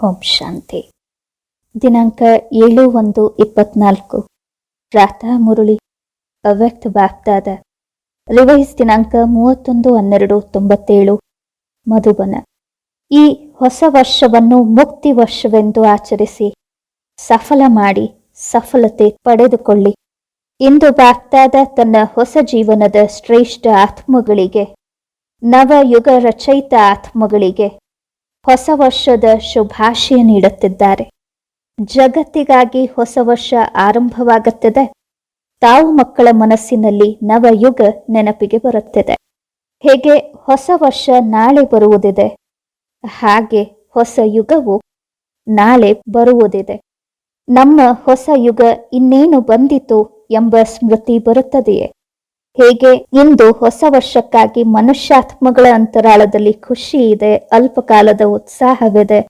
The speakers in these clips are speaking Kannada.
ಓಂ ಶಾಂತಿ. ದಿನಾಂಕ ಏಳು ಒಂದು ಇಪ್ಪತ್ನಾಲ್ಕು. ಪ್ರಾತಃ ಮುರುಳಿ. ಅವ್ಯಕ್ತ ಬಾಗ್ದಾದ ರಿವೈಸ್ ದಿನಾಂಕ ಮೂವತ್ತೊಂದು ಹನ್ನೆರಡು ತೊಂಬತ್ತೇಳು. ಮಧುಬನ. ಈ ಹೊಸ ವರ್ಷವನ್ನು ಮುಕ್ತಿ ವರ್ಷವೆಂದು ಆಚರಿಸಿ ಸಫಲ ಮಾಡಿ ಸಫಲತೆ ಪಡೆದುಕೊಳ್ಳಿ. ಇಂದು ಬಾಗ್ದಾದ ತನ್ನ ಹೊಸ ಜೀವನದ ಶ್ರೇಷ್ಠ ಆತ್ಮಗಳಿಗೆ, ನವಯುಗ ರಚಯಿತ ಆತ್ಮಗಳಿಗೆ ಹೊಸ ವರ್ಷದ ಶುಭಾಶಯ ನೀಡುತ್ತಿದ್ದಾರೆ. ಜಗತ್ತಿಗಾಗಿ ಹೊಸ ವರ್ಷ ಆರಂಭವಾಗುತ್ತದೆ. ತಾವು ಮಕ್ಕಳ ಮನಸ್ಸಿನಲ್ಲಿ ನವಯುಗ ನೆನಪಿಗೆ ಬರುತ್ತಿದೆ. ಹೇಗೆ ಹೊಸ ವರ್ಷ ನಾಳೆ ಬರುವುದಿದೆ? ಹಾಗೆ ಹೊಸ ಯುಗವು ನಾಳೆ ಬರುವುದಿದೆ. ನಮ್ಮ ಹೊಸ ಯುಗ ಇನ್ನೇನು ಬಂದಿತು ಎಂಬ ಸ್ಮೃತಿ ಬರುತ್ತದೆಯೇ? ಹೇಗೆ ಇಂದು ಹೊಸ ವರ್ಷಕ್ಕಾಗಿ ಮನುಷ್ಯಾತ್ಮಗಳ ಅಂತರಾಳದಲ್ಲಿ ಖುಷಿ ಇದೆ ಅಲ್ಪಕಾಲದ ಉತ್ಸಾಹವಿದೆ.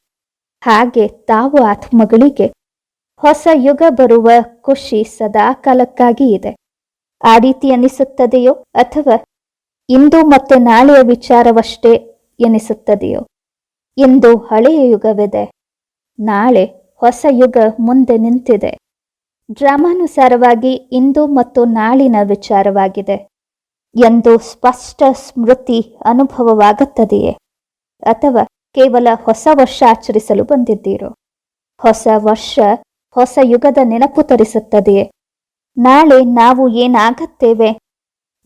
ಹಾಗೆ ತಾವು ಆತ್ಮಗಳಿಗೆ ಹೊಸ ಯುಗ ಬರುವ ಖುಷಿ ಸದಾ ಕಾಲಕ್ಕಾಗಿ ಇದೆ. ಆ ರೀತಿ ಎನಿಸುತ್ತದೆಯೋ ಅಥವಾ ಇಂದು ಮತ್ತೆ ನಾಳೆಯ ವಿಚಾರವಷ್ಟೇ ಎನಿಸುತ್ತದೆಯೋ? ಇಂದು ಹಳೆಯ ಯುಗವಿದೆ. ನಾಳೆ ಹೊಸ ಯುಗ ಮುಂದೆ ನಿಂತಿದೆ. ಡ್ರಾಮಾನುಸಾರವಾಗಿ ಇಂದು ಮತ್ತು ನಾಳಿನ ವಿಚಾರವಾಗಿದೆ ಎಂದು ಸ್ಪಷ್ಟ ಸ್ಮೃತಿ ಅನುಭವವಾಗುತ್ತದೆಯೇ? ಅಥವಾ ಕೇವಲ ಹೊಸ ವರ್ಷ ಆಚರಿಸಲು ಬಂದಿದ್ದೀರೋ? ಹೊಸ ವರ್ಷ, ಹೊಸ ಯುಗದ ನೆನಪು ತರಿಸುತ್ತದೆಯೇ? ನಾಳೆ ನಾವು ಏನಾಗುತ್ತೇವೆ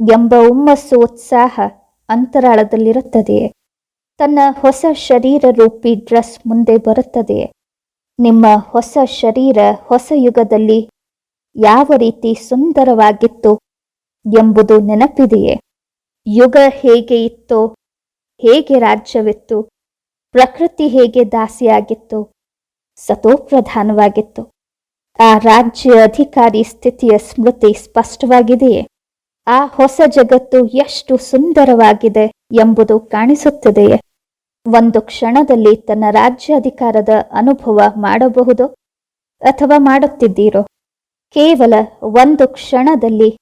ಎಂಬ ಹುಮ್ಮಸ್ಸು ಉತ್ಸಾಹ ಅಂತರಾಳದಲ್ಲಿರುತ್ತದೆಯೇ? ತನ್ನ ಹೊಸ ಶರೀರ ರೂಪಿ ಡ್ರೆಸ್ ಮುಂದೆ ಬರುತ್ತದೆಯೇ? ನಿಮ್ಮ ಹೊಸ ಶರೀರ ಹೊಸ ಯುಗದಲ್ಲಿ ಯಾವ ರೀತಿ ಸುಂದರವಾಗಿತ್ತು ಎಂಬುದು ನೆನಪಿದೆಯೇ? ಯುಗ ಹೇಗೆ ಇತ್ತು? ಹೇಗೆ ರಾಜ್ಯವಿತ್ತು? ಪ್ರಕೃತಿ ಹೇಗೆ ದಾಸಿಯಾಗಿತ್ತು? ಸತೋಪ್ರಧಾನವಾಗಿತ್ತು. ಆ ರಾಜ್ಯ ಅಧಿಕಾರಿ ಸ್ಥಿತಿಯ ಸ್ಮೃತಿ ಸ್ಪಷ್ಟವಾಗಿದೆಯೇ? ಆ ಹೊಸ ಜಗತ್ತು ಎಷ್ಟು ಸುಂದರವಾಗಿದೆ ಎಂಬುದು ಕಾಣಿಸುತ್ತದೆಯೇ? ಒಂದು ಕ್ಷಣದಲ್ಲಿ ತನ್ನ ರಾಜ್ಯಾಧಿಕಾರದ ಅನುಭವ ಮಾಡಬಹುದು ಅಥವಾ ಮಾಡುತ್ತಿದ್ದೀರೋ? ಕೇವಲ ಒಂದು ಕ್ಷಣದಲ್ಲಿ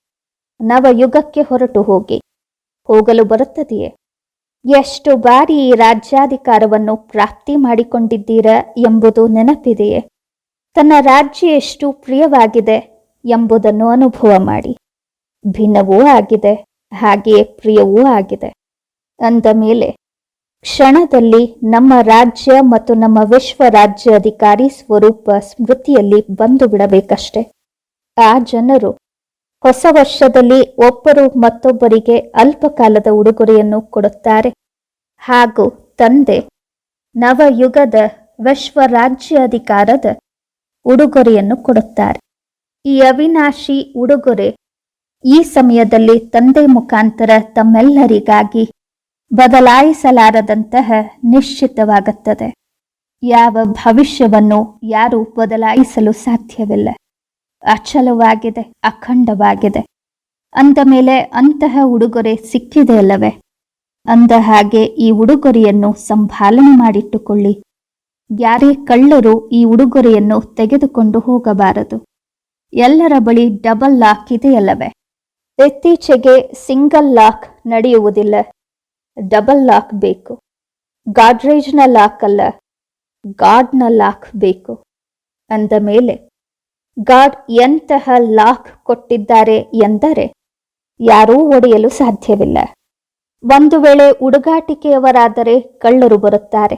ನವಯುಗಕ್ಕೆ ಹೊರಟು ಹೋಗಿ. ಹೋಗಲು ಬರುತ್ತದೆಯೇ? ಎಷ್ಟು ಬಾರಿ ಈ ರಾಜ್ಯಾಧಿಕಾರವನ್ನು ಪ್ರಾಪ್ತಿ ಮಾಡಿಕೊಂಡಿದ್ದೀರ ಎಂಬುದು ನೆನಪಿದೆಯೇ? ತನ್ನ ರಾಜ್ಯ ಎಷ್ಟು ಪ್ರಿಯವಾಗಿದೆ ಎಂಬುದನ್ನು ಅನುಭವ ಮಾಡಿ. ಭಿನ್ನವೂ ಆಗಿದೆ, ಹಾಗೆಯೇ ಪ್ರಿಯವೂ ಆಗಿದೆ. ಅಂದ ಮೇಲೆ, ಕ್ಷಣದಲ್ಲಿ ನಮ್ಮ ರಾಜ್ಯ ಮತ್ತು ನಮ್ಮ ವಿಶ್ವ ರಾಜ್ಯ ಅಧಿಕಾರಿ ಸ್ವರೂಪ ಸ್ಮೃತಿಯಲ್ಲಿ ಬಂದು ಬಿಡಬೇಕಷ್ಟೆ. ಆ ಜನರು ಹೊಸ ವರ್ಷದಲ್ಲಿ ಒಬ್ಬರು ಮತ್ತೊಬ್ಬರಿಗೆ ಅಲ್ಪಕಾಲದ ಉಡುಗೊರೆಯನ್ನು ಕೊಡುತ್ತಾರೆ. ಹಾಗೂ ತಂದೆ ನವಯುಗದ ವಿಶ್ವ ರಾಜ್ಯಾಧಿಕಾರದ ಉಡುಗೊರೆಯನ್ನು ಕೊಡುತ್ತಾರೆ. ಈ ಅವಿನಾಶಿ ಉಡುಗೊರೆ ಈ ಸಮಯದಲ್ಲಿ ತಂದೆ ಮುಖಾಂತರ ತಮ್ಮೆಲ್ಲರಿಗಾಗಿ ಬದಲಾಯಿಸಲಾರದಂತಹ ನಿಶ್ಚಿತವಾಗುತ್ತದೆ. ಯಾವ ಭವಿಷ್ಯವನ್ನು ಯಾರು ಬದಲಾಯಿಸಲು ಸಾಧ್ಯವಿಲ್ಲ. ಅಚಲವಾಗಿದೆ, ಅಖಂಡವಾಗಿದೆ. ಅಂದ ಮೇಲೆ ಅಂತಹ ಉಡುಗೊರೆ ಸಿಕ್ಕಿದೆ ಅಲ್ಲವೇ? ಅಂದ ಹಾಗೆ ಈ ಉಡುಗೊರೆಯನ್ನು ಸಂಭಾಲನೆ ಮಾಡಿಟ್ಟುಕೊಳ್ಳಿ. ಯಾರೇ ಕಳ್ಳರು ಈ ಉಡುಗೊರೆಯನ್ನು ತೆಗೆದುಕೊಂಡು ಹೋಗಬಾರದು. ಎಲ್ಲರ ಬಳಿ ಡಬಲ್ ಲಾಕ್ ಇದೆಯಲ್ಲವೇ ಇತ್ತೀಚೆಗೆ ಸಿಂಗಲ್ ಲಾಕ್ ನಡೆಯುವುದಿಲ್ಲ. ಡಬಲ್ ಲಾಕ್ ಬೇಕು. ಗಾಡ್ರೇಜ್ನ ಲಾಕ್ ಅಲ್ಲ. ಗಾಡ್ನ ಲಾಕ್ ಬೇಕು. ಅಂದ ಮೇಲೆ ಗಾಡ್ ಎಂತಹ ಲಾಕ್ ಕೊಟ್ಟಿದ್ದಾರೆ ಎಂದರೆ ಯಾರೂ ಒಡೆಯಲು ಸಾಧ್ಯವಿಲ್ಲ. ಒಂದು ವೇಳೆ ಹುಡುಗಾಟಿಕೆಯವರಾದರೆ ಕಳ್ಳರು ಬರುತ್ತಾರೆ.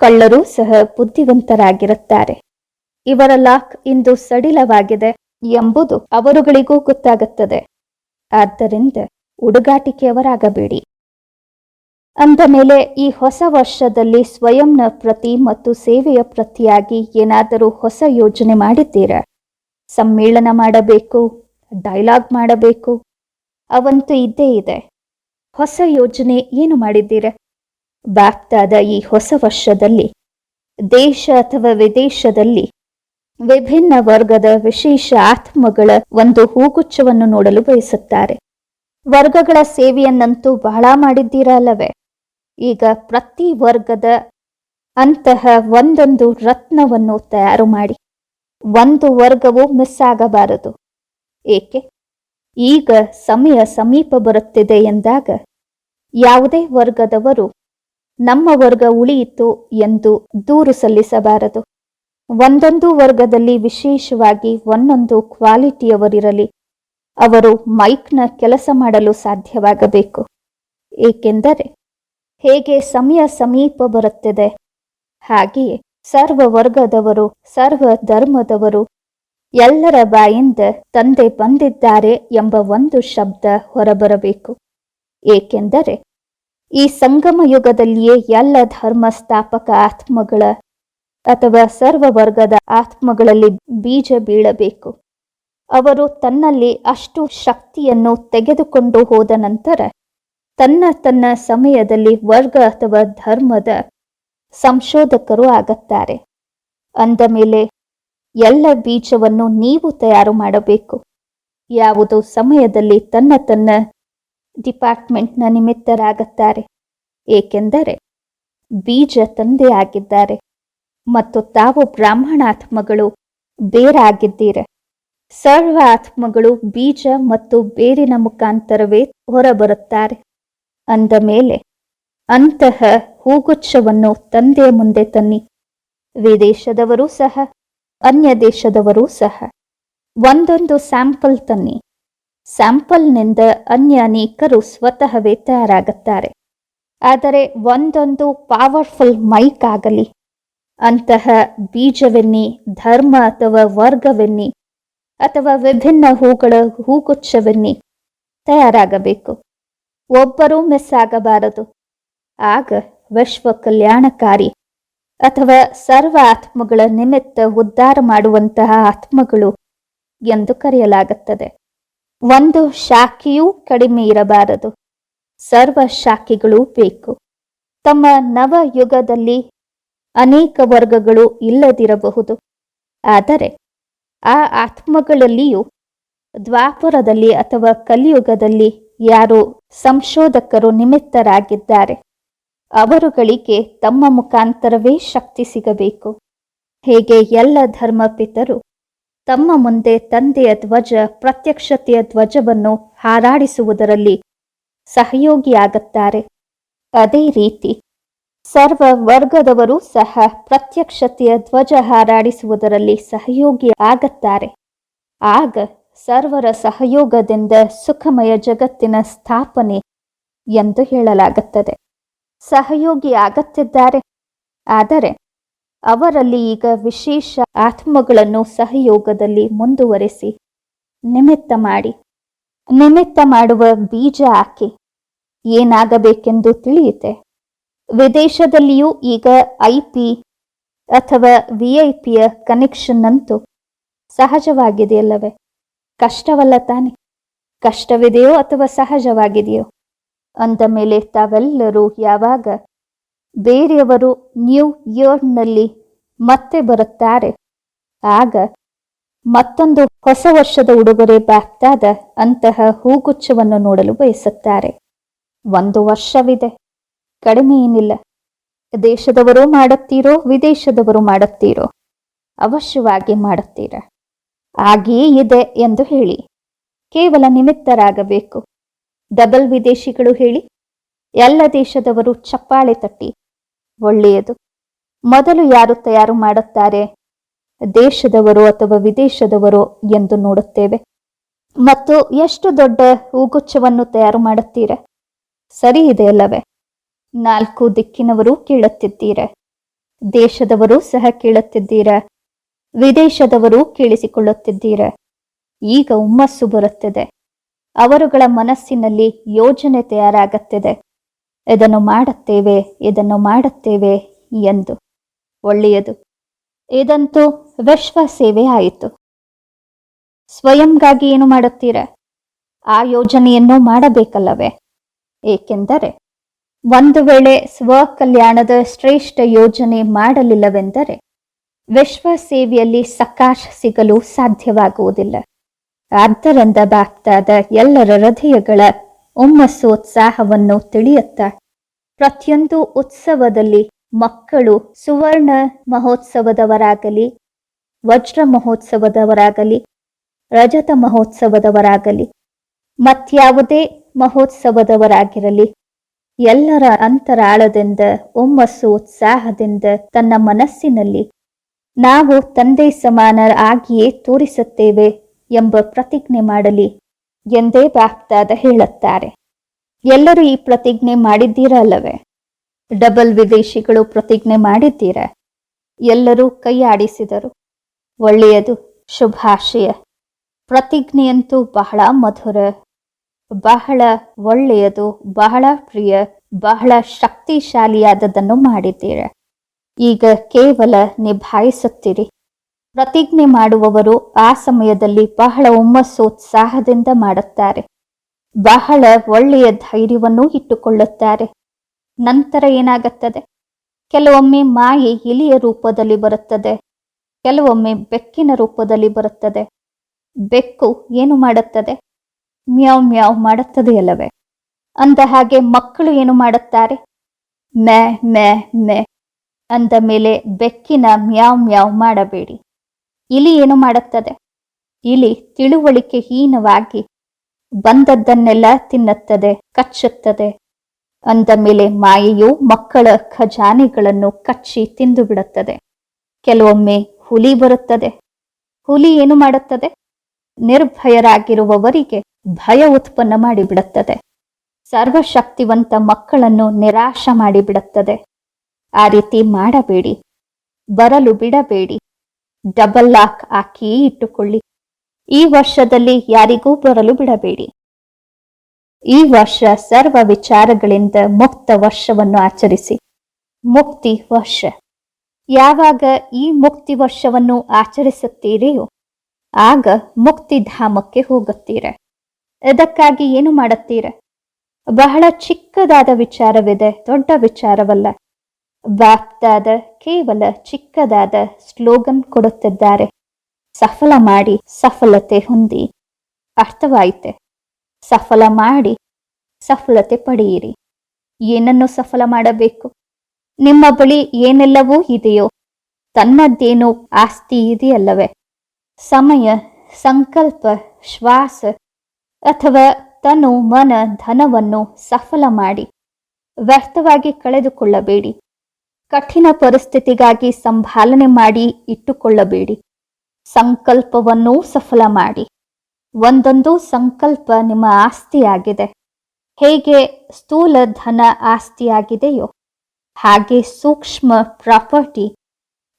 ಕಳ್ಳರು ಸಹ ಬುದ್ಧಿವಂತರಾಗಿರುತ್ತಾರೆ. ಇವರ ಲಾಕ್ ಇಂದು ಸಡಿಲವಾಗಿದೆ ಎಂಬುದು ಅವರುಗಳಿಗೂ ಗೊತ್ತಾಗುತ್ತದೆ. ಆದ್ದರಿಂದ ಹುಡುಗಾಟಿಕೆಯವರಾಗಬೇಡಿ ಅಂದ ಮೇಲೆ ಈ ಹೊಸ ವರ್ಷದಲ್ಲಿ ಸ್ವಯಂನ ಪ್ರತಿ ಮತ್ತು ಸೇವೆಯ ಪ್ರತಿಯಾಗಿ ಏನಾದರೂ ಹೊಸ ಯೋಜನೆ ಮಾಡಿದ್ದೀರಾ? ಸಮ್ಮೇಳನ ಮಾಡಬೇಕು ಡೈಲಾಗ್ ಮಾಡಬೇಕು. ಅವಂತೂ ಇದ್ದೇ ಇದೆ. ಹೊಸ ಯೋಜನೆ ಏನು ಮಾಡಿದ್ದೀರ? ಬಾಗ್ದಾದ ಈ ಹೊಸ ವರ್ಷದಲ್ಲಿ, ದೇಶ ಅಥವಾ ವಿದೇಶದಲ್ಲಿ ವಿಭಿನ್ನ ವರ್ಗದ ವಿಶೇಷ ಆತ್ಮಗಳ ಒಂದು ಹೂಗುಚ್ಛವನ್ನು ನೋಡಲು ಬಯಸುತ್ತಾರೆ. ವರ್ಗಗಳ ಸೇವೆಯನ್ನಂತೂ ಬಹಳ ಮಾಡಿದ್ದೀರಲ್ಲವೇ ಈಗ ಪ್ರತಿ ವರ್ಗದ ಅಂತಹ ಒಂದೊಂದು ರತ್ನವನ್ನು ತಯಾರು ಮಾಡಿ. ಒಂದು ವರ್ಗವು ಮಿಸ್ ಆಗಬಾರದು. ಏಕೆ? ಈಗ ಸಮಯ ಸಮೀಪ ಬರುತ್ತಿದೆ ಎಂದಾಗ ಯಾವುದೇ ವರ್ಗದವರು ನಮ್ಮ ವರ್ಗ ಉಳಿಯಿತು ಎಂದು ದೂರು ಸಲ್ಲಿಸಬಾರದು. ಒಂದೊಂದು ವರ್ಗದಲ್ಲಿ ವಿಶೇಷವಾಗಿ ಒಂದೊಂದು ಕ್ವಾಲಿಟಿಯವರಿರಲಿ. ಅವರು ಮೈಕ್ನ ಕೆಲಸ ಮಾಡಲು ಸಾಧ್ಯವಾಗಬೇಕು. ಏಕೆಂದರೆ ಹೇಗೆ ಸಮಯ ಸಮೀಪ ಬರುತ್ತಿದೆ, ಹಾಗೆಯೇ ಸರ್ವ ವರ್ಗದವರು ಸರ್ವ ಧರ್ಮದವರು ಎಲ್ಲರ ಬಾಯಿಂದ ತಂದೆ ಬಂದಿದ್ದಾರೆ ಎಂಬ ಒಂದು ಶಬ್ದ ಹೊರಬರಬೇಕು. ಏಕೆಂದರೆ ಈ ಸಂಗಮ ಯುಗದಲ್ಲಿಯೇ ಎಲ್ಲ ಧರ್ಮ ಸ್ಥಾಪಕ ಆತ್ಮಗಳ ಅಥವಾ ಸರ್ವ ವರ್ಗದ ಆತ್ಮಗಳಲ್ಲಿ ಬೀಜ ಬೀಳಬೇಕು. ಅವರು ತನ್ನಲ್ಲಿ ಅಷ್ಟು ಶಕ್ತಿಯನ್ನು ತೆಗೆದುಕೊಂಡು ಹೋದ ನಂತರ ತನ್ನ ತನ್ನ ಸಮಯದಲ್ಲಿ ವರ್ಗ ಅಥವಾ ಧರ್ಮದ ಸಂಶೋಧಕರು ಆಗುತ್ತಾರೆ. ಅಂದ ಮೇಲೆ, ಎಲ್ಲ ಬೀಜವನ್ನು ನೀವು ತಯಾರು ಮಾಡಬೇಕು. ಯಾವುದು ಸಮಯದಲ್ಲಿ ತನ್ನ ತನ್ನ ಡಿಪಾರ್ಟ್ಮೆಂಟ್ನ ನಿಮಿತ್ತರಾಗುತ್ತಾರೆ. ಏಕೆಂದರೆ, ಬೀಜ ತಂದೆ ಆಗಿದ್ದಾರೆ. ಮತ್ತು ತಾವು ಬ್ರಾಹ್ಮಣಾತ್ಮಗಳು, ಬೇರಾಗಿದ್ದೀರ. ಸರ್ವ ಆತ್ಮಗಳು ಬೀಜ ಮತ್ತು ಬೇರಿನ ಮುಖಾಂತರವೇ ಹೊರಬರುತ್ತಾರೆ. ಅಂದ ಮೇಲೆ, ಅಂತಹ ಹೂಗುಚ್ಛವನ್ನು ತಂದೆಯ ಮುಂದೆ ತನ್ನಿ. ವಿದೇಶದವರೂ ಸಹ ಅನ್ಯ ದೇಶದವರೂ ಸಹ. ಒಂದೊಂದು ಸ್ಯಾಂಪಲ್ ತನ್ನಿ. ಸ್ಯಾಂಪಲ್ನಿಂದ ಅನ್ಯ ಅನೇಕರು ಸ್ವತಃವೇ ತಯಾರಾಗುತ್ತಾರೆ. ಆದರೆ ಒಂದೊಂದು ಪವರ್ಫುಲ್ ಮೈಕ್ ಆಗಲಿ, ಅಂತಹ ಬೀಜವೆನ್ನಿ, ಧರ್ಮ ಅಥವಾ ವರ್ಗವೆನ್ನಿ, ಅಥವಾ ವಿಭಿನ್ನ ಹೂಗಳ ಹೂಗುಚ್ಛವೆನ್ನಿ ತಯಾರಾಗಬೇಕು. ಒಬ್ಬರೂ ಮಿಸ್ ಆಗಬಾರದು. ಆಗ ವಿಶ್ವ ಕಲ್ಯಾಣಕಾರಿ ಅಥವಾ ಸರ್ವ ಆತ್ಮಗಳ ನಿಮಿತ್ತ ಉದ್ಧಾರ ಮಾಡುವಂತಹ ಆತ್ಮಗಳು ಎಂದು ಕರೆಯಲಾಗುತ್ತದೆ. ಒಂದು ಶಾಖೆಯೂ ಕಡಿಮೆ ಇರಬಾರದು. ಸರ್ವ ಶಾಖೆಗಳೂ ಬೇಕು. ತಮ್ಮ ನವ ಯುಗದಲ್ಲಿ ಅನೇಕ ವರ್ಗಗಳು ಇಲ್ಲದಿರಬಹುದು. ಆದರೆ ಆ ಆತ್ಮಗಳಲ್ಲಿಯೂ ದ್ವಾಪುರದಲ್ಲಿ ಅಥವಾ ಕಲಿಯುಗದಲ್ಲಿ ಯಾರು ಸಂಶೋಧಕರು ನಿಮಿತ್ತರಾಗಿದ್ದಾರೆ. ಅವರುಗಳಿಗೆ ತಮ್ಮ ಮುಖಾಂತರವೇ ಶಕ್ತಿ ಸಿಗಬೇಕು. ಹೇಗೆ ಎಲ್ಲ ಧರ್ಮಪಿತರು ತಮ್ಮ ಮುಂದೆ ತಂದೆಯ ಧ್ವಜ, ಪ್ರತ್ಯಕ್ಷತೆಯ ಧ್ವಜವನ್ನು ಹಾರಾಡಿಸುವುದರಲ್ಲಿ ಸಹಯೋಗಿಯಾಗುತ್ತಾರೆ. ಅದೇ ರೀತಿ ಸರ್ವ ವರ್ಗದವರು ಸಹ ಪ್ರತ್ಯಕ್ಷತೆಯ ಧ್ವಜ ಹಾರಾಡಿಸುವುದರಲ್ಲಿ ಸಹಯೋಗಿ ಆಗುತ್ತಾರೆ ಆಗ ಸರ್ವರ ಸಹಯೋಗದಿಂದ ಸುಖಮಯ ಜಗತ್ತಿನ ಸ್ಥಾಪನೆ ಎಂದು ಹೇಳಲಾಗುತ್ತದೆ. ಸಹಯೋಗಿ ಆಗತ್ತಿದ್ದಾರೆ. ಆದರೆ ಅವರಲ್ಲಿ ಈಗ ವಿಶೇಷ ಆತ್ಮಗಳನ್ನು ಸಹಯೋಗದಲ್ಲಿ ಮುಂದುವರೆಸಿ ನಿಮಿತ್ತ ಮಾಡಿ, ನಿಮಿತ್ತ ಮಾಡುವ ಬೀಜ ಹಾಕಿ ಏನಾಗಬೇಕೆಂದು ತಿಳಿಯುತ್ತೆ ವಿದೇಶದಲ್ಲಿಯೂ ಈಗ ಐ ಪಿ ಅಥವಾ ವಿ ಐ ಪಿಯ ಕನೆಕ್ಷನ್ ಅಂತೂ ಸಹಜವಾಗಿದೆಯಲ್ಲವೇ? ಕಷ್ಟವಲ್ಲ ತಾನೆ? ಕಷ್ಟವಿದೆಯೋ ಅಥವಾ ಸಹಜವಾಗಿದೆಯೋ? ಅಂದ ಮೇಲೆ ತಾವೆಲ್ಲರೂ ಯಾವಾಗ, ಬೇರೆಯವರು ನ್ಯೂ ಇಯರ್ನಲ್ಲಿ ಮತ್ತೆ ಬರುತ್ತಾರೆ? ಆಗ, ಮತ್ತೊಂದು ಹೊಸ ವರ್ಷದ ಉಡುಗೊರೆ ಬಾಕ್ತಾದ ಅಂತಹ ಹೂಗುಚ್ಛವನ್ನು ನೋಡಲು ಬಯಸುತ್ತಾರೆ. ಒಂದು ವರ್ಷವಿದೆ. ಕಡಿಮೆ ಏನಿಲ್ಲ. ದೇಶದವರು ಮಾಡುತ್ತೀರೋ, ವಿದೇಶದವರು ಮಾಡುತ್ತೀರೋ, ಅವಶ್ಯವಾಗಿ ಮಾಡುತ್ತೀರ? ಹಾಗೆಯೇ ಇದೆ ಎಂದು ಹೇಳಿ. ಕೇವಲ ನಿಮಿತ್ತರಾಗಬೇಕು. ಡಬಲ್ ವಿದೇಶಿಗಳು ಹೇಳಿ, ಎಲ್ಲ ದೇಶದವರು ಚಪ್ಪಾಳೆ ತಟ್ಟಿ, ಒಳ್ಳೆಯದು. ಮೊದಲು ಯಾರು ತಯಾರು ಮಾಡುತ್ತಾರೆ? ದೇಶದವರು ಅಥವಾ ವಿದೇಶದವರು ಎಂದು ನೋಡುತ್ತೇವೆ. ಮತ್ತು ಎಷ್ಟು ದೊಡ್ಡ ಹೂಗುಚ್ಛವನ್ನು ತಯಾರು ಮಾಡುತ್ತೀರ? ಸರಿ ಇದೆ ಅಲ್ಲವೇ? ನಾಲ್ಕು ದಿಕ್ಕಿನವರು ಕೇಳುತ್ತಿದ್ದೀರ? ದೇಶದವರು ಸಹ ಕೇಳುತ್ತಿದ್ದೀರ? ವಿದೇಶದವರು ಕೇಳಿಸಿಕೊಳ್ಳುತ್ತಿದ್ದೀರ? ಈಗ ಹುಮ್ಮಸ್ಸು ಬರುತ್ತದೆ. ಅವರುಗಳ ಮನಸ್ಸಿನಲ್ಲಿ ಯೋಜನೆ ತಯಾರಾಗುತ್ತಿದೆ. ಇದನ್ನು ಮಾಡುತ್ತೇವೆ ಇದನ್ನು ಮಾಡುತ್ತೇವೆ ಎಂದು. ಒಳ್ಳೆಯದು. ಇದಂತೂ ವಿಶ್ವ ಸೇವೆ ಆಯಿತು. ಸ್ವಯಂಗಾಗಿ ಏನು ಮಾಡುತ್ತೀರ? ಆ ಯೋಜನೆಯನ್ನು ಮಾಡಬೇಕಲ್ಲವೇ? ಏಕೆಂದರೆ, ಒಂದು ವೇಳೆ ಸ್ವಕಲ್ಯಾಣದ ಶ್ರೇಷ್ಠ ಯೋಜನೆ ಮಾಡಲಿಲ್ಲವೆಂದರೆ, ವಿಶ್ವ ಸೇವೆಯಲ್ಲಿ ಸಕಾಶ ಸಿಗಲು ಸಾಧ್ಯವಾಗುವುದಿಲ್ಲ. ಆದ್ದರಿಂದ ಬಾಕ್ತಾದ ಎಲ್ಲರ ಹೃದಯಗಳ ಹುಮ್ಮಸ್ಸು ಉತ್ಸಾಹವನ್ನು ತಿಳಿಯುತ್ತಾ. ಪ್ರತಿಯೊಂದು ಉತ್ಸವದಲ್ಲಿ ಮಕ್ಕಳು ಸುವರ್ಣ ಮಹೋತ್ಸವದವರಾಗಲಿ, ವಜ್ರ ಮಹೋತ್ಸವದವರಾಗಲಿ, ರಜತ ಮಹೋತ್ಸವದವರಾಗಲಿ, ಮತ್ಯಾವುದೇ ಮಹೋತ್ಸವದವರಾಗಿರಲಿ, ಎಲ್ಲರ ಅಂತರಾಳದಿಂದ ಹುಮ್ಮಸ್ಸು ಉತ್ಸಾಹದಿಂದ ತನ್ನ ಮನಸ್ಸಿನಲ್ಲಿ ನಾವು ತಂದೆ ಸಮಾನರಾಗಿಯೇ ತೋರಿಸುತ್ತೇವೆ. ಎಂಬ ಪ್ರತಿಜ್ಞೆ ಮಾಡಲಿ ಎಂದೇ ಬಾಪ್ತಾದ ಹೇಳುತ್ತಾರೆ. ಎಲ್ಲರೂ ಈ ಪ್ರತಿಜ್ಞೆ ಮಾಡಿದ್ದೀರಾ ಅಲ್ಲವೇ ಡಬಲ್ ವಿದೇಶಿಗಳು ಪ್ರತಿಜ್ಞೆ ಮಾಡಿದ್ದೀರ? ಎಲ್ಲರೂ ಕೈ ಆಡಿಸಿದರು ಒಳ್ಳೆಯದು, ಶುಭಾಶಯ. ಪ್ರತಿಜ್ಞೆಯಂತೂ ಬಹಳ ಮಧುರ, ಬಹಳ ಒಳ್ಳೆಯದು, ಬಹಳ ಪ್ರಿಯ, ಬಹಳ ಶಕ್ತಿಶಾಲಿಯಾದದನ್ನು ಮಾಡಿದ್ದೀರ. ಈಗ ಕೇವಲ ನಿಭಾಯಿಸುತ್ತೀರಿ. ಪ್ರತಿಜ್ಞೆ ಮಾಡುವವರು ಆ ಸಮಯದಲ್ಲಿ ಬಹಳ ಹುಮ್ಮಸ್ಸು ಉತ್ಸಾಹದಿಂದ ಮಾಡುತ್ತಾರೆ. ಬಹಳ ಒಳ್ಳೆಯ ಧೈರ್ಯವನ್ನು ಇಟ್ಟುಕೊಳ್ಳುತ್ತಾರೆ. ನಂತರ ಏನಾಗುತ್ತದೆ? ಕೆಲವೊಮ್ಮೆ ಮಾಯೆ ಇಲಿಯ ರೂಪದಲ್ಲಿ ಬರುತ್ತದೆ. ಕೆಲವೊಮ್ಮೆ ಬೆಕ್ಕಿನ ರೂಪದಲ್ಲಿ ಬರುತ್ತದೆ. ಬೆಕ್ಕು ಏನು ಮಾಡುತ್ತದೆ? ಮ್ಯಾವ್ ಮ್ಯಾವ್ ಮಾಡುತ್ತದೆಯಲ್ಲವೇ ಅಂದ ಹಾಗೆ ಮಕ್ಕಳು ಏನು ಮಾಡುತ್ತಾರೆ? ಮ್ಯಾ ಮ್ಯಾ ಮ್ಯಾ ಅಂದ ಮೇಲೆ ಬೆಕ್ಕಿನ ಮ್ಯಾವ್ ಮ್ಯಾವ್ ಮಾಡಬೇಡಿ. ಇಲಿ ಏನು ಮಾಡುತ್ತದೆ? ಇಲಿ ತಿಳುವಳಿಕೆ ಹೀನವಾಗಿ ಬಂದದ್ದನ್ನೆಲ್ಲ ತಿನ್ನುತ್ತದೆ, ಕಚ್ಚುತ್ತದೆ. ಅಂದ ಮೇಲೆ ಮಾಯೆಯು ಮಕ್ಕಳ ಖಜಾನೆಗಳನ್ನು ಕಚ್ಚಿ ತಿಂದು ಬಿಡುತ್ತದೆ ಕೆಲವೊಮ್ಮೆ ಹುಲಿ ಬರುತ್ತದೆ. ಹುಲಿ ಏನು ಮಾಡುತ್ತದೆ? ನಿರ್ಭಯರಾಗಿರುವವರಿಗೆ ಭಯ ಉತ್ಪನ್ನ ಮಾಡಿಬಿಡುತ್ತದೆ. ಸರ್ವಶಕ್ತಿವಂತ ಮಕ್ಕಳನ್ನು ನಿರಾಶ ಮಾಡಿಬಿಡುತ್ತದೆ. ಆ ರೀತಿ ಮಾಡಬೇಡಿ, ಬರಲು ಬಿಡಬೇಡಿ. ಡಬಲ್ ಲಾಕ್ ಹಾಕಿಯೇ ಇಟ್ಟುಕೊಳ್ಳಿ. ಈ ವರ್ಷದಲ್ಲಿ ಯಾರಿಗೂ ಬರಲು ಬಿಡಬೇಡಿ. ಈ ವರ್ಷ ಸರ್ವ ವಿಚಾರಗಳಿಂದ ಮುಕ್ತ ವರ್ಷವನ್ನು ಆಚರಿಸಿ. ಮುಕ್ತಿ ವರ್ಷ. ಯಾವಾಗ ಈ ಮುಕ್ತಿ ವರ್ಷವನ್ನು ಆಚರಿಸುತ್ತೀರೆಯೋ, ಆಗ ಮುಕ್ತಿಧಾಮಕ್ಕೆ ಹೋಗುತ್ತೀರ. ಇದಕ್ಕಾಗಿ ಏನು ಮಾಡುತ್ತೀರ? ಬಹಳ ಚಿಕ್ಕದಾದ ವಿಚಾರವಿದೆ, ದೊಡ್ಡ ವಿಚಾರವಲ್ಲ. ಬಾಪ್ತಾದ ಕೇವಲ ಚಿಕ್ಕದಾದ ಸ್ಲೋಗನ್ ಕೊಡುತ್ತಿದ್ದಾರೆ. ಸಫಲ ಮಾಡಿ ಸಫಲತೆ ಹೊಂದಿ. ಅರ್ಥವಾಯಿತೆ. ಸಫಲ ಮಾಡಿ ಸಫಲತೆ ಪಡೆಯಿರಿ. ಏನನ್ನು ಸಫಲ ಮಾಡಬೇಕು? ನಿಮ್ಮ ಬಳಿ ಏನೆಲ್ಲವೂ ಇದೆಯೋ? ತನ್ನದ್ದೇನೋ ಆಸ್ತಿ ಇದೆಯಲ್ಲವೇ? ಸಮಯ, ಸಂಕಲ್ಪ, ಶ್ವಾಸ ಅಥವಾ ತನು ಮನ ಧನವನ್ನು ಸಫಲ ಮಾಡಿ ವ್ಯರ್ಥವಾಗಿ ಕಳೆದುಕೊಳ್ಳಬೇಡಿ. ಕಠಿಣ ಪರಿಸ್ಥಿತಿಗಾಗಿ ಸಂಭಾಲನೆ ಮಾಡಿ ಇಟ್ಟುಕೊಳ್ಳಬೇಡಿ. ಸಂಕಲ್ಪವನ್ನೂ ಸಫಲ ಮಾಡಿ. ಒಂದೊಂದು ಸಂಕಲ್ಪ ನಿಮ್ಮ ಆಸ್ತಿಯಾಗಿದೆ. ಹೇಗೆ ಸ್ಥೂಲ ಧನ ಆಸ್ತಿಯಾಗಿದೆಯೋ ಹಾಗೆ ಸೂಕ್ಷ್ಮ ಪ್ರಾಪರ್ಟಿ,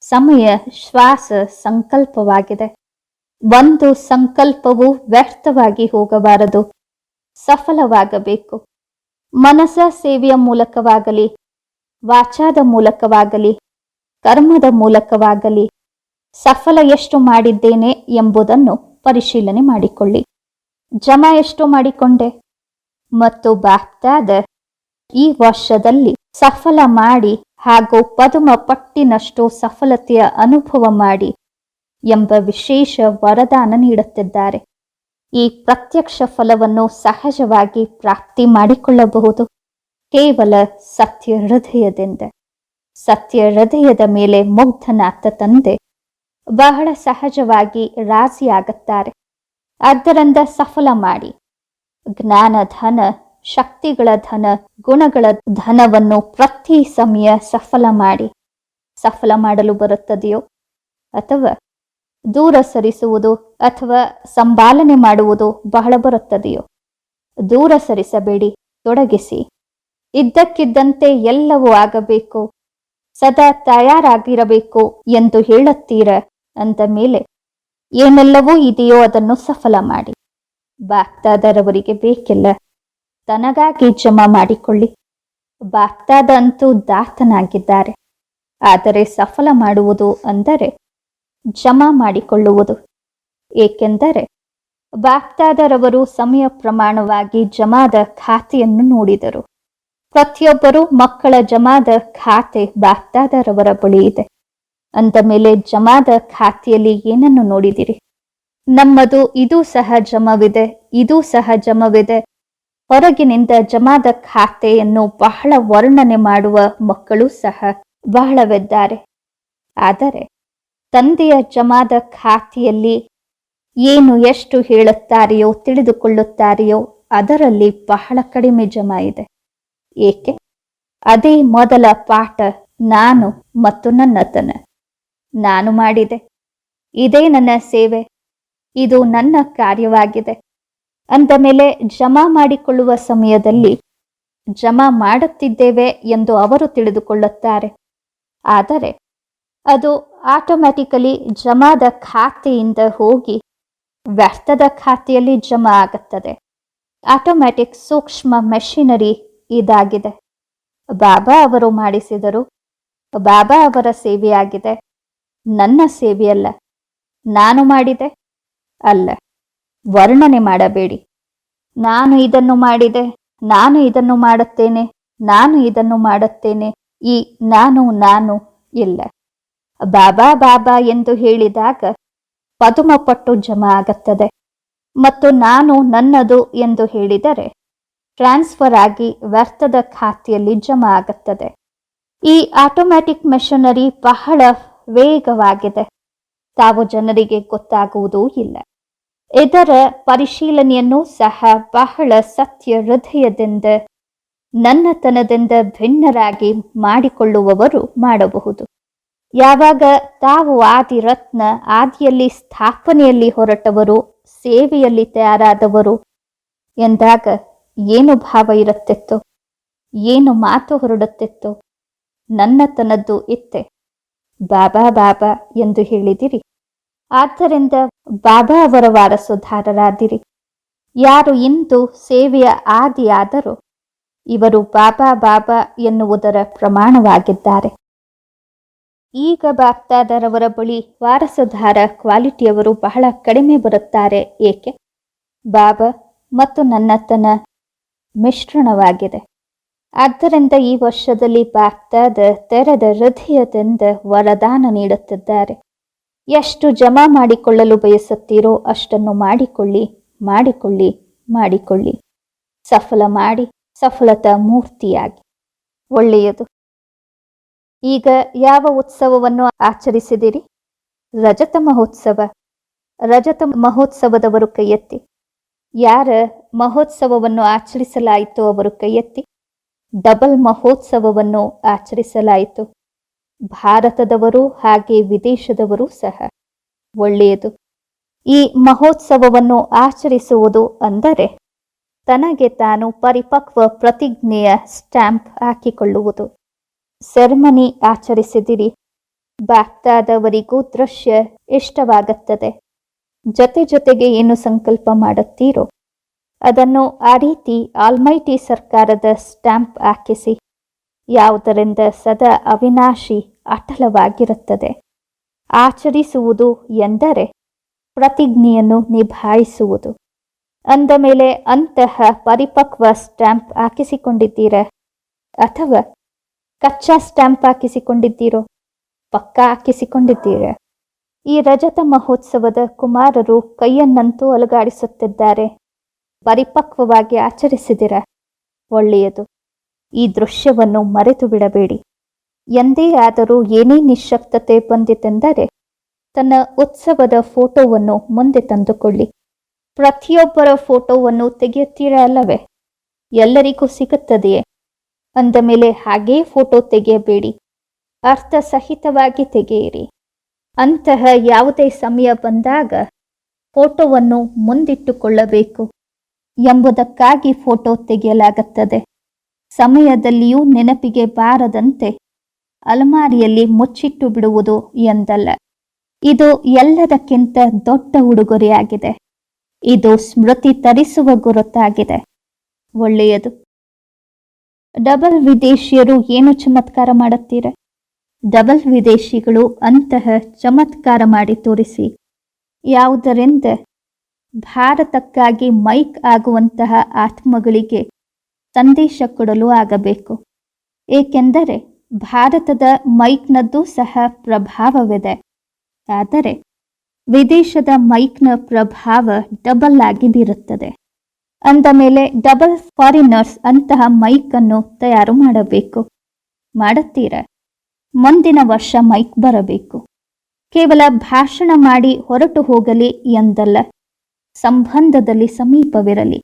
ಸಮಯ, ಶ್ವಾಸ ಸಂಕಲ್ಪವಾಗಿದೆ. ಒಂದು ಸಂಕಲ್ಪವು ವ್ಯರ್ಥವಾಗಿ ಹೋಗಬಾರದು. ಸಫಲವಾಗಬೇಕು. ಮನಸ ಸೇವೆಯ ಮೂಲಕವಾಗಲಿ ವಾಚಾದ ಮೂಲಕವಾಗಲಿ, ಕರ್ಮದ ಮೂಲಕವಾಗಲಿ, ಸಫಲ ಎಷ್ಟು ಮಾಡಿದ್ದೇನೆ ಎಂಬುದನ್ನು ಪರಿಶೀಲನೆ ಮಾಡಿಕೊಳ್ಳಿ. ಜಮ ಎಷ್ಟು ಮಾಡಿಕೊಂಡೆ? ಮತ್ತು ಬಾಕ್ತಾದ ಈ ವರ್ಷದಲ್ಲಿ ಸಫಲ ಮಾಡಿ ಹಾಗೂ ಪದುಮ ಪಟ್ಟಿನಷ್ಟು ಸಫಲತೆಯ ಅನುಭವ ಮಾಡಿ ಎಂಬ ವಿಶೇಷ ವರದಾನ ನೀಡುತ್ತಿದ್ದಾರೆ. ಈ ಪ್ರತ್ಯಕ್ಷ ಫಲವನ್ನು ಸಹಜವಾಗಿ ಪ್ರಾಪ್ತಿ ಮಾಡಿಕೊಳ್ಳಬಹುದು. ಕೇವಲ ಸತ್ಯ ಹೃದಯದಿಂದ ಸತ್ಯ ಹೃದಯದ ಮೇಲೆ ಮುಗ್ಧನಾದ ತಂದೆ ಬಹಳ ಸಹಜವಾಗಿ ರಾಜಿಯಾಗುತ್ತಾರೆ. ಅದರಿಂದ ಸಫಲ ಮಾಡಿ. ಜ್ಞಾನ ಧನ, ಶಕ್ತಿಗಳ ಧನ, ಗುಣಗಳ ಧನವನ್ನು ಪ್ರತಿ ಸಮಯ ಸಫಲ ಮಾಡಿ. ಸಫಲ ಮಾಡಲು ಬರುತ್ತದೆಯೋ? ಅಥವಾ ದೂರ ಸರಿಸುವುದು ಅಥವಾ ಸಂಪಾಲನೆ ಮಾಡುವುದು ಬಹಳ ಬರುತ್ತದೆಯೋ? ದೂರ ಸರಿಸಬೇಡಿ, ತೊಡಗಿಸಿ. ಇದ್ದಕ್ಕಿದ್ದಂತೆ ಎಲ್ಲವೂ ಆಗಬೇಕು. ಸದಾ ತಯಾರಾಗಿರಬೇಕು ಎಂದು ಹೇಳುತ್ತೀರ? ಅಂದ ಮೇಲೆ, ಏನೆಲ್ಲವೂ ಇದೆಯೋ ಅದನ್ನು ಸಫಲ ಮಾಡಿ. ಬಾಗ್ದಾದರವರಿಗೆ ಬೇಕಿಲ್ಲ. ತನಗಾಗಿ ಜಮಾ ಮಾಡಿಕೊಳ್ಳಿ. ಬಾಗ್ದಾದ ಅಂತೂ ದಾತನಾಗಿದ್ದಾರೆ. ಆದರೆ ಸಫಲ ಮಾಡುವುದು ಅಂದರೆ ಜಮಾ ಮಾಡಿಕೊಳ್ಳುವುದು. ಏಕೆಂದರೆ ಬಾಗ್ದಾದರವರು ಸಮಯ ಪ್ರಮಾಣವಾಗಿ ಜಮಾದ ಖಾತೆಯನ್ನು ನೋಡಿದರು. ಪ್ರತಿಯೊಬ್ಬರೂ ಮಕ್ಕಳ ಜಮಾದ ಖಾತೆ ಬಾಗ್ದಾದರವರ ಬಳಿ ಇದೆ. ಅಂದ ಮೇಲೆ ಜಮಾದ ಖಾತೆಯಲ್ಲಿ ಏನನ್ನು ನೋಡಿದಿರಿ? ನಮ್ಮದು ಇದು ಸಹ ಜಮವಿದೆ, ಇದು ಸಹ ಜಮವಿದೆ. ಹೊರಗಿನಿಂದ ಜಮಾದ ಖಾತೆಯನ್ನು ಬಹಳ ವರ್ಣನೆ ಮಾಡುವ ಮಕ್ಕಳು ಸಹ ಬಹಳವಿದ್ದಾರೆ. ಆದರೆ ತಂದೆಯ ಜಮಾದ ಖಾತೆಯಲ್ಲಿ ಏನು ಎಷ್ಟು ಹೇಳುತ್ತಾರೆಯೋ, ತಿಳಿದುಕೊಳ್ಳುತ್ತಾರೆಯೋ ಅದರಲ್ಲಿ ಬಹಳ ಕಡಿಮೆ ಜಮ ಇದೆ. ಏಕೆ? ಅದೇ ಮೊದಲ ಪಾಠ ನಾನು ಮತ್ತು ನನ್ನತನ. ನಾನು ಮಾಡಿದೆ. ಇದೇ ನನ್ನ ಸೇವೆ. ಇದು ನನ್ನ ಕಾರ್ಯವಾಗಿದೆ. ಅಂದ ಮೇಲೆ ಜಮಾ ಮಾಡಿಕೊಳ್ಳುವ ಸಮಯದಲ್ಲಿ ಜಮಾ ಮಾಡುತ್ತಿದ್ದೇವೆ ಎಂದು ಅವರು ತಿಳಿದುಕೊಳ್ಳುತ್ತಾರೆ. ಆದರೆ ಅದು ಆಟೋಮ್ಯಾಟಿಕಲಿ ಜಮಾದ ಖಾತೆಯಿಂದ ಹೋಗಿ ವ್ಯರ್ಥದ ಖಾತೆಯಲ್ಲಿ ಜಮಾ ಆಗುತ್ತದೆ. ಆಟೋಮ್ಯಾಟಿಕ್ ಸೂಕ್ಷ್ಮ ಮೆಷಿನರಿ ಇದಾಗಿದೆ. ಬಾಬಾ ಅವರು ಮಾಡಿಸಿದರು. ಬಾಬಾ ಅವರ ಸೇವೆಯಾಗಿದೆ. ನನ್ನ ಸೇವೆಯಲ್ಲ, ನಾನು ಮಾಡಿದೆ? ಅಲ್ಲ, ವರ್ಣನೆ ಮಾಡಬೇಡಿ. ನಾನು ಇದನ್ನು ಮಾಡಿದೆ, ನಾನು ಇದನ್ನು ಮಾಡುತ್ತೇನೆ, ನಾನು ಇದನ್ನು ಮಾಡುತ್ತೇನೆ, ಈ ನಾನು ನಾನು ಇಲ್ಲ. ಬಾಬಾ ಬಾಬಾ ಎಂದು ಹೇಳಿದಾಗ ಪದುಮಪಟ್ಟು ಜಮಾ ಆಗುತ್ತದೆ. ಮತ್ತು ನಾನು ನನ್ನದು ಎಂದು ಹೇಳಿದರೆ ಟ್ರಾನ್ಸ್ಫರ್ ಆಗಿ ವ್ಯರ್ಥದ ಖಾತೆಯಲ್ಲಿ ಜಮಾ ಆಗುತ್ತದೆ. ಈ ಆಟೋಮ್ಯಾಟಿಕ್ ಮೆಷಿನರಿ ಬಹಳ ವೇಗವಾಗಿದೆ. ತಾವು ಜನರಿಗೆ ಗೊತ್ತಾಗುವುದೂ ಇಲ್ಲ. ಇದರ ಪರಿಶೀಲನೆಯನ್ನು ಸಹ ಬಹಳ ಸತ್ಯ ಹೃದಯದಿಂದ, ನನ್ನತನದಿಂದ ಭಿನ್ನರಾಗಿ ಮಾಡಿಕೊಳ್ಳುವವರು ಮಾಡಬಹುದು. ಯಾವಾಗ ತಾವು ಆದಿ ರತ್ನ ಆದಿಯಲ್ಲಿ ಸ್ಥಾಪನೆಯಲ್ಲಿ ಹೊರಟವರು, ಸೇವೆಯಲ್ಲಿ ತಯಾರಾದವರು ಎಂದಾಗ ಏನು ಭಾವ ಇರುತ್ತಿತ್ತು? ಏನು ಮಾತು ಹೊರಡುತ್ತಿತ್ತು? ನನ್ನತನದ್ದು ಇತ್ತೆ. ಬಾಬಾ ಬಾಬಾ ಎಂದು ಹೇಳಿದಿರಿ. ಆದ್ದರಿಂದ ಬಾಬಾ ಅವರ ವಾರಸುದಾರರಾದಿರಿ. ಯಾರು ಇಂದು ಸೇವೆಯ ಆದಿಯಾದರೂ, ಇವರು ಬಾಬಾ ಬಾಬಾ ಎನ್ನುವುದರ ಪ್ರಮಾಣವಾಗಿದ್ದಾರೆ. ಈಗ ಬಾಪ್ತಾದರವರ ಬಳಿ ವಾರಸುದಾರ ಕ್ವಾಲಿಟಿಯವರು ಬಹಳ ಕಡಿಮೆ ಬರುತ್ತಾರೆ, ಏಕೆ? ಬಾಬಾ ಮತ್ತು ನನ್ನತನ ಮಿಶ್ರಣವಾಗಿದೆ. ಆದ್ದರಿಂದ ಈ ವರ್ಷದಲ್ಲಿ ಬಾಗ್ದಾದ ತೆರೆದ ಹೃದಯದಿಂದ ವರದಾನ ನೀಡುತ್ತಿದ್ದಾರೆ. ಎಷ್ಟು ಜಮಾ ಮಾಡಿಕೊಳ್ಳಲು ಬಯಸುತ್ತೀರೋ ಅಷ್ಟನ್ನು ಮಾಡಿಕೊಳ್ಳಿ ಮಾಡಿಕೊಳ್ಳಿ ಮಾಡಿಕೊಳ್ಳಿ. ಸಫಲ ಮಾಡಿ, ಸಫಲತಾ ಮೂರ್ತಿಯಾಗಿ. ಒಳ್ಳೆಯದು. ಈಗ ಯಾವ ಉತ್ಸವವನ್ನು ಆಚರಿಸಿದಿರಿ? ರಜತ ಮಹೋತ್ಸವ. ರಜತ ಮಹೋತ್ಸವದವರು ಕೈ ಯಾರ ಮಹೋತ್ಸವವನ್ನು ಆಚರಿಸಲಾಯಿತು. ಅವರು ಕೈಯೆತ್ತಿ ಡಬಲ್ ಮಹೋತ್ಸವವನ್ನು ಆಚರಿಸಲಾಯಿತು. ಭಾರತದವರು ಹಾಗೆ ವಿದೇಶದವರು ಸಹ ಒಳ್ಳೆಯದು. ಈ ಮಹೋತ್ಸವವನ್ನು ಆಚರಿಸುವುದು ಅಂದರೆ ತನಗೆ ತಾನು ಪರಿಪಕ್ವ ಪ್ರತಿಜ್ಞೆಯ ಸ್ಟ್ಯಾಂಪ್ ಹಾಕಿಕೊಳ್ಳುವುದು. ಸೆರೆಮನಿ ಆಚರಿಸಿದಿರಿ. ಬಾಕ್ತಾದವರಿಗೂ ದೃಶ್ಯ ಇಷ್ಟವಾಗುತ್ತದೆ. ಜೊತೆ ಜೊತೆಗೆ ಏನು ಸಂಕಲ್ಪ ಮಾಡುತ್ತೀರೋ ಅದನ್ನು ಆ ರೀತಿ ಆಲ್ಮೈಟಿ ಸರ್ಕಾರದ ಸ್ಟ್ಯಾಂಪ್ ಹಾಕಿಸಿ, ಯಾವುದರಿಂದ ಸದಾ ಅವಿನಾಶಿ ಅಟಲವಾಗಿರುತ್ತದೆ. ಆಚರಿಸುವುದು ಎಂದರೆ ಪ್ರತಿಜ್ಞೆಯನ್ನು ನಿಭಾಯಿಸುವುದು. ಅಂದ ಮೇಲೆ ಅಂತಹ ಪರಿಪಕ್ವ ಸ್ಟ್ಯಾಂಪ್ ಹಾಕಿಸಿಕೊಂಡಿದ್ದೀರ? ಅಥವಾ ಕಚ್ಚಾ ಸ್ಟ್ಯಾಂಪ್ ಹಾಕಿಸಿಕೊಂಡಿದ್ದೀರೋ? ಪಕ್ಕಾ ಹಾಕಿಸಿಕೊಂಡಿದ್ದೀರ? ಈ ರಜತ ಮಹೋತ್ಸವದ ಕುಮಾರರು ಕೈಯನ್ನಂತೂ ಅಲುಗಾಡಿಸುತ್ತಿದ್ದಾರೆ. ಪರಿಪಕ್ವವಾಗಿ ಆಚರಿಸಿದಿರ. ಒಳ್ಳೆಯದು. ಈ ದೃಶ್ಯವನ್ನು ಮರೆತು ಬಿಡಬೇಡಿ. ಎಂದೇ ಆದರೂ ಏನೇ ನಿಶ್ಶಕ್ತತೆ ಬಂದಿತೆಂದರೆ ತನ್ನ ಉತ್ಸವದ ಫೋಟೋವನ್ನು ಮುಂದೆ ತಂದುಕೊಳ್ಳಿ. ಪ್ರತಿಯೊಬ್ಬರ ಫೋಟೋವನ್ನು ತೆಗೆಯುತ್ತೀರಾ ಅಲ್ಲವೇ? ಎಲ್ಲರಿಗೂ ಸಿಗುತ್ತದೆಯೇ? ಅಂದ ಮೇಲೆ ಹಾಗೇ ಫೋಟೋ ತೆಗೆಯಬೇಡಿ. ಅರ್ಥಸಹಿತವಾಗಿ ತೆಗೆಯಿರಿ. ಅಂತಹ ಯಾವುದೇ ಸಮಯ ಬಂದಾಗ ಫೋಟೋವನ್ನು ಮುಂದಿಟ್ಟುಕೊಳ್ಳಬೇಕು. ಎಂಬುದಕ್ಕಾಗಿ ಫೋಟೋ ತೆಗೆಯಲಾಗುತ್ತದೆ. ಸಮಯದಲ್ಲಿಯೂ ನೆನಪಿಗೆ ಬಾರದಂತೆ ಅಲಮಾರಿಯಲ್ಲಿ ಮುಚ್ಚಿಟ್ಟು ಬಿಡುವುದು ಎಂದಲ್ಲ. ಇದು ಎಲ್ಲದಕ್ಕಿಂತ ದೊಡ್ಡ ಉಡುಗೊರೆಯಾಗಿದೆ. ಇದು ಸ್ಮೃತಿ ತರಿಸುವ ಗುರುತಾಗಿದೆ. ಒಳ್ಳೆಯದು. ಡಬಲ್ ವಿದೇಶಿಯರು ಏನು ಚಮತ್ಕಾರ ಮಾಡುತ್ತೀರ? ಡಬಲ್ ವಿದೇಶಿಗಳು ಅಂತಹ ಚಮತ್ಕಾರ ಮಾಡಿ ತೋರಿಸಿ. ಯಾವುದರಿಂದ ಭಾರತಕ್ಕಾಗಿ ಮೈಕ್ ಆಗುವಂತಹ ಆತ್ಮಗಳಿಗೆ ಸಂದೇಶ ಕೊಡಲು ಆಗಬೇಕು. ಏಕೆಂದರೆ ಭಾರತದ ಮೈಕ್ನದ್ದು ಸಹ ಪ್ರಭಾವವಿದೆ. ಆದರೆ ವಿದೇಶದ ಮೈಕ್ನ ಪ್ರಭಾವ ಡಬಲ್ ಆಗಿ ಬೀರುತ್ತದೆ. ಅಂದ ಮೇಲೆ ಡಬಲ್ ಫಾರಿನರ್ಸ್ ಅಂತಹ ಮೈಕ್ ಅನ್ನು ತಯಾರು ಮಾಡಬೇಕು. ಮಾಡುತ್ತೀರ? ಮುಂದಿನ ವರ್ಷ ಮೈಕ್ ಬರಬೇಕು. ಕೇವಲ ಭಾಷಣ ಮಾಡಿ ಹೊರಟು ಹೋಗಲಿ ಎಂದಲ್ಲ. ಸಂಬಂಧದಲ್ಲಿ ಸಮೀಪವಿರಲಿ.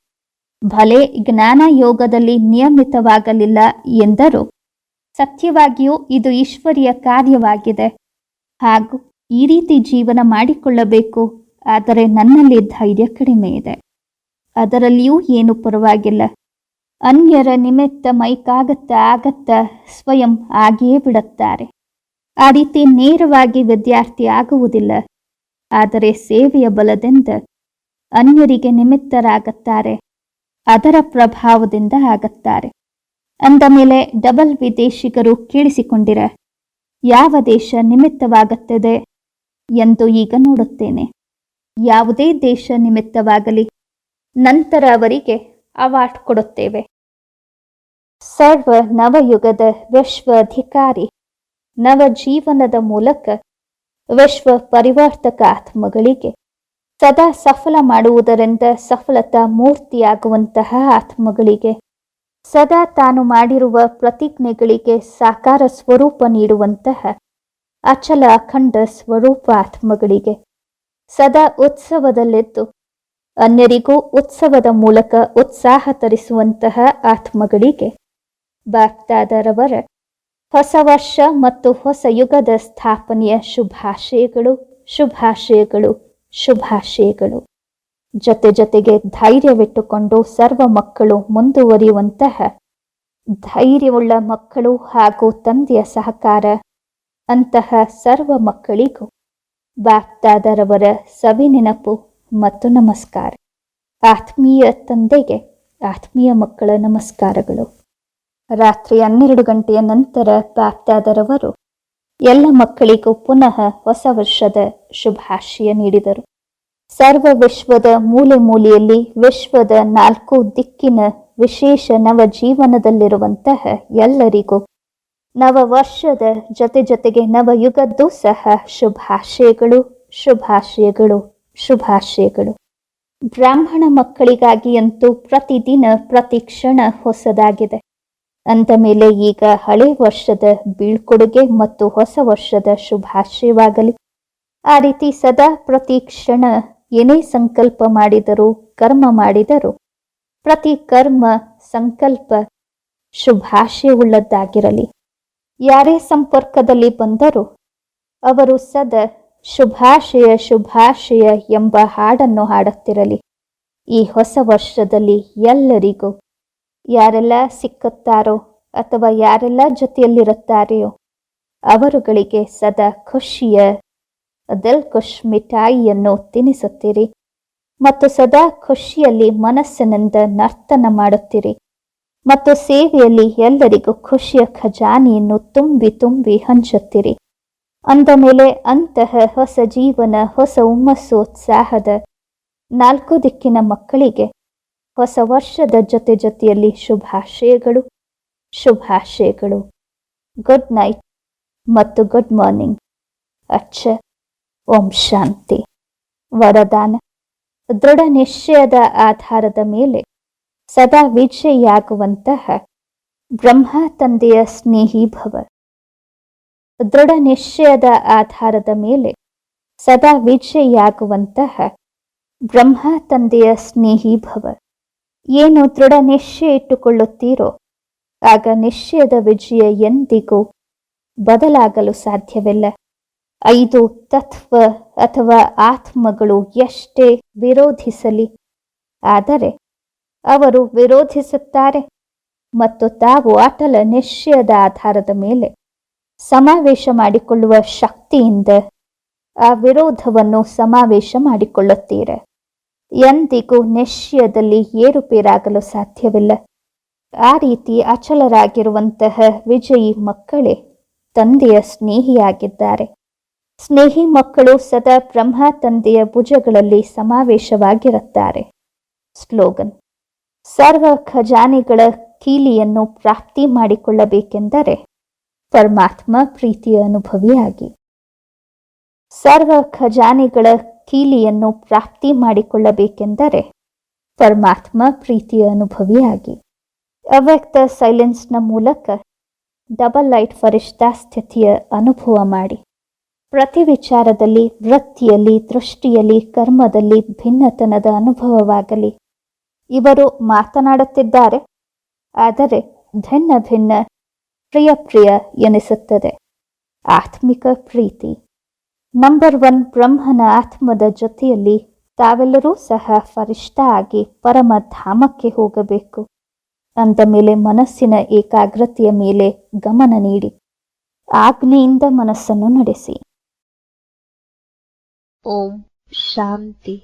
ಭಲೆ ಜ್ಞಾನ ಯೋಗದಲ್ಲಿ ನಿಯಮಿತವಾಗಲಿಲ್ಲ ಎಂದರು. ಸತ್ಯವಾಗಿಯೂ ಇದು ಈಶ್ವರಿಯ ಕಾರ್ಯವಾಗಿದೆ. ಹಾಗೂ ಈ ರೀತಿ ಜೀವನ ಮಾಡಿಕೊಳ್ಳಬೇಕು, ಆದರೆ ನನ್ನಲ್ಲಿ ಧೈರ್ಯ ಕಡಿಮೆ ಇದೆ. ಅದರಲ್ಲಿಯೂ ಏನು ಪರವಾಗಿಲ್ಲ. ಅನ್ಯರ ನಿಮಿತ್ತ ಮೈಕಾಗತ್ತ ಆಗತ್ತ ಸ್ವಯಂ ಆಗಿಯೇ ಬಿಡುತ್ತಾರೆ. ಆ ರೀತಿ ನೇರವಾಗಿ ವಿದ್ಯಾರ್ಥಿ ಆಗುವುದಿಲ್ಲ. ಆದರೆ ಸೇವೆಯ ಬಲದಿಂದ ಅನ್ಯರಿಗೆ ನಿಮಿತ್ತರಾಗುತ್ತಾರೆ. ಅದರ ಪ್ರಭಾವದಿಂದ ಆಗುತ್ತಾರೆ. ಅಂದ ಮೇಲೆ ಡಬಲ್ ವಿದೇಶಿಗರು ಕೇಳಿಸಿಕೊಂಡಿರ, ಯಾವ ದೇಶ ನಿಮಿತ್ತವಾಗುತ್ತದೆ ಎಂದು ಈಗ ನೋಡುತ್ತೇನೆ. ಯಾವುದೇ ದೇಶ ನಿಮಿತ್ತವಾಗಲಿ, ನಂತರ ಅವರಿಗೆ ಅವಾರ್ಡ್ ಕೊಡುತ್ತೇವೆ. ಸರ್ವ ನವಯುಗದ ವಿಶ್ವ ಅಧಿಕಾರಿ ನವಜೀವನದ ಮೂಲಕ ವಿಶ್ವ ಪರಿವರ್ತಕ ಆತ್ಮಗಳಿಗೆ ಸದಾ ಸಫಲ ಮಾಡುವುದರಿಂದ ಸಫಲತಾ ಮೂರ್ತಿಯಾಗುವಂತಹ ಆತ್ಮಗಳಿಗೆ. ಸದಾ ತಾನು ಮಾಡಿರುವ ಪ್ರತಿಜ್ಞೆಗಳಿಗೆ ಸಾಕಾರ ಸ್ವರೂಪ ನೀಡುವಂತಹ ಅಚಲ ಅಖಂಡ ಸ್ವರೂಪ ಆತ್ಮಗಳಿಗೆ. ಸದಾ ಉತ್ಸವದಲ್ಲಿದ್ದು ಅನ್ಯರಿಗೂ ಉತ್ಸವದ ಮೂಲಕ ಉತ್ಸಾಹ ತರಿಸುವಂತಹ ಆತ್ಮಗಳಿಗೆ. ಬಾಪ್ತಾದರವರ ಹೊಸ ವರ್ಷ ಮತ್ತು ಹೊಸ ಯುಗದ ಸ್ಥಾಪನೆಯ ಶುಭಾಶಯಗಳು ಶುಭಾಶಯಗಳು. ಶುಭಾಶಯಗಳು. ಜೊತೆ ಜೊತೆಗೆ ಧೈರ್ಯವಿಟ್ಟುಕೊಂಡು ಸರ್ವ ಮಕ್ಕಳು ಮುಂದುವರಿಯುವಂತಹ ಧೈರ್ಯವುಳ್ಳ ಮಕ್ಕಳು ಹಾಗೂ ತಂದೆಯ ಸಹಕಾರ ಅಂತಹ ಸರ್ವ ಮಕ್ಕಳಿಗೂ ಬಾಪ್ತಾದರವರ ಸವಿನೆನಪು ಮತ್ತು ನಮಸ್ಕಾರ. ಆತ್ಮೀಯ ತಂದೆಗೆ ಆತ್ಮೀಯ ಮಕ್ಕಳ ನಮಸ್ಕಾರಗಳು. ರಾತ್ರಿ ಹನ್ನೆರಡು ಗಂಟೆಯ ನಂತರ ಬಾಪ್ತಾದರವರು ಎಲ್ಲ ಮಕ್ಕಳಿಗೂ ಪುನಃ ಹೊಸ ವರ್ಷದ ಶುಭಾಶಯ ನೀಡಿದರು. ಸರ್ವ ವಿಶ್ವದ ಮೂಲೆ ಮೂಲೆಯಲ್ಲಿ ವಿಶ್ವದ ನಾಲ್ಕು ದಿಕ್ಕಿನ ವಿಶೇಷ ನವ ಜೀವನದಲ್ಲಿರುವಂತಹ ಎಲ್ಲರಿಗೂ ನವ ವರ್ಷದ ಜೊತೆ ಜೊತೆಗೆ ನವಯುಗದ್ದು ಸಹ ಶುಭಾಶಯಗಳು ಶುಭಾಶಯಗಳು ಶುಭಾಶಯಗಳು. ಬ್ರಾಹ್ಮಣ ಮಕ್ಕಳಿಗಾಗಿಯಂತೂ ಪ್ರತಿದಿನ ಪ್ರತಿ ಕ್ಷಣ ಹೊಸದಾಗಿದೆ. ಅಂದ ಮೇಲೆ ಈಗ ಹಳೆ ವರ್ಷದ ಬೀಳ್ಕೊಡುಗೆ ಮತ್ತು ಹೊಸ ವರ್ಷದ ಶುಭಾಶಯವಾಗಲಿ. ಆ ರೀತಿ ಸದಾ ಪ್ರತಿ ಕ್ಷಣ ಏನೇ ಸಂಕಲ್ಪ ಮಾಡಿದರೂ, ಕರ್ಮ ಮಾಡಿದರೂ, ಪ್ರತಿ ಕರ್ಮ, ಸಂಕಲ್ಪ, ಶುಭಾಶಯವುಳ್ಳದ್ದಾಗಿರಲಿ. ಯಾರೇ ಸಂಪರ್ಕದಲ್ಲಿ ಬಂದರೂ, ಅವರು ಸದಾ ಶುಭಾಶಯ ಶುಭಾಶಯ ಎಂಬ ಹಾಡನ್ನು ಹಾಡುತ್ತಿರಲಿ. ಈ ಹೊಸ ವರ್ಷದಲ್ಲಿ ಎಲ್ಲರಿಗೂ ಯಾರೆಲ್ಲ ಸಿಕ್ಕುತ್ತಾರೋ ಅಥವಾ ಯಾರೆಲ್ಲ ಜೊತೆಯಲ್ಲಿರುತ್ತಾರೆಯೋ ಅವರುಗಳಿಗೆ ಸದಾ ಖುಷಿಯ ದಲ್ ಖುಷ್ ಮಿಠಾಯಿಯನ್ನು ತಿನ್ನಿಸುತ್ತೀರಿ ಮತ್ತು ಸದಾ ಖುಷಿಯಲ್ಲಿ ಮನಸ್ಸಿನಿಂದ ನರ್ತನ ಮಾಡುತ್ತೀರಿ ಮತ್ತು ಸೇವೆಯಲ್ಲಿ ಎಲ್ಲರಿಗೂ ಖುಷಿಯ ಖಜಾನೆಯನ್ನು ತುಂಬಿ ತುಂಬಿ ಹಂಚುತ್ತೀರಿ. ಅಂದ ಮೇಲೆ ಅಂತಹ ಹೊಸ ಜೀವನ, ಹೊಸ ಹುಮ್ಮಸ್ಸು, ಉತ್ಸಾಹದ ನಾಲ್ಕು ದಿಕ್ಕಿನ ಮಕ್ಕಳಿಗೆ ಹೊಸ ವರ್ಷದ ಜೊತೆ ಜೊತೆಯಲ್ಲಿ ಶುಭಾಶಯಗಳು. ಶುಭಾಶಯಗಳು. ಗುಡ್ ನೈಟ್ ಮತ್ತು ಗುಡ್ ಮಾರ್ನಿಂಗ್ ಅಚ್ಚ. ಓಂ ಶಾಂತಿ. ವರದಾನ. ದೃಢ ನಿಶ್ಚಯದ ಆಧಾರದ ಮೇಲೆ ಸದಾ ವಿಜಯಿಯಾಗುವಂತಹ ಬ್ರಹ್ಮ ತಂದೆಯ ಸ್ನೇಹಿ ಭವ. ದೃಢ ನಿಶ್ಚಯದ ಆಧಾರದ ಮೇಲೆ ಸದಾ ವಿಜಯಿಯಾಗುವಂತಹ ಬ್ರಹ್ಮ ತಂದೆಯ ಸ್ನೇಹಿ ಭವ. ಏನು ದೃಢ ನಿಶ್ಚಯ ಇಟ್ಟುಕೊಳ್ಳುತ್ತೀರೋ, ಆಗ ನಿಶ್ಚಯದ ವಿಜಯ ಎಂದಿಗೂ ಬದಲಾಗಲು ಸಾಧ್ಯವಿಲ್ಲ. ಐದು ತತ್ವ ಅಥವಾ ಆತ್ಮಗಳು ಎಷ್ಟೇ ವಿರೋಧಿಸಲಿ, ಆದರೆ ಅವರು ವಿರೋಧಿಸುತ್ತಾರೆ ಮತ್ತು ತಾವು ಅಟಲ ನಿಶ್ಚಯದ ಆಧಾರದ ಮೇಲೆ ಸಮಾವೇಶ ಮಾಡಿಕೊಳ್ಳುವ ಶಕ್ತಿಯಿಂದ ಆ ವಿರೋಧವನ್ನು ಸಮಾವೇಶ ಮಾಡಿಕೊಳ್ಳುತ್ತೀರ. ಎಂದಿಗೂ ನಿಶ್ಚಯದಲ್ಲಿ ಏರುಪೇರಾಗಲು ಸಾಧ್ಯವಿಲ್ಲ. ಆ ರೀತಿ ಅಚಲರಾಗಿರುವಂತಹ ವಿಜಯಿ ಮಕ್ಕಳೇ, ತಂದೆಯ ಸ್ನೇಹಿಯಾಗಿದ್ದಾರೆ. ಸ್ನೇಹಿ ಮಕ್ಕಳು ಸದಾ ಬ್ರಹ್ಮ ತಂದೆಯ ಭುಜಗಳಲ್ಲಿ ಸಮಾವೇಶವಾಗಿರುತ್ತಾರೆ. ಸ್ಲೋಗನ್, ಸರ್ವ ಖಜಾನೆಗಳ ಕೀಲಿಯನ್ನು ಪ್ರಾಪ್ತಿ ಮಾಡಿಕೊಳ್ಳಬೇಕೆಂದರೆ ಪರಮಾತ್ಮ ಪ್ರೀತಿಯ ಅನುಭವಿಯಾಗಿ. ಸರ್ವ ಖಜಾನೆಗಳ ಕೀಲಿಯನ್ನು ಪ್ರಾಪ್ತಿ ಮಾಡಿಕೊಳ್ಳಬೇಕೆಂದರೆ ಪರಮಾತ್ಮ ಪ್ರೀತಿಯ ಅನುಭವಿಯಾಗಿ. ಅವ್ಯಕ್ತ ಸೈಲೆನ್ಸ್ನ ಮೂಲಕ ಡಬಲ್ ಲೈಟ್ ಫರಿಷ್ಠಾ ಸ್ಥಿತಿಯ ಅನುಭವ ಮಾಡಿ. ಪ್ರತಿ ವಿಚಾರದಲ್ಲಿ, ವೃತ್ತಿಯಲ್ಲಿ, ದೃಷ್ಟಿಯಲ್ಲಿ, ಕರ್ಮದಲ್ಲಿ ಭಿನ್ನತನದ ಅನುಭವವಾಗಲಿ. ಇವರು ಮಾತನಾಡುತ್ತಿದ್ದಾರೆ, ಆದರೆ ಭಿನ್ನ ಭಿನ್ನ ಪ್ರಿಯ ಪ್ರಿಯ ಎನಿಸುತ್ತದೆ. ಆತ್ಮಿಕ ಪ್ರೀತಿ. ನಂಬರ್ ಒನ್ ಬ್ರಹ್ಮನ ಆತ್ಮದ ಜೊತೆಯಲ್ಲಿ ತಾವೆಲ್ಲರೂ ಸಹ ಫರಿಷ್ಠ ಆಗಿ ಪರಮ ಧಾಮಕ್ಕೆ ಹೋಗಬೇಕು. ಅಂದ ಮೇಲೆ ಮನಸ್ಸಿನ ಏಕಾಗ್ರತೆಯ ಮೇಲೆ ಗಮನ ನೀಡಿ. ಆಜ್ಞೆಯಿಂದ ಮನಸ್ಸನ್ನು ನಡೆಸಿ. ಓಂ ಶಾಂತಿ.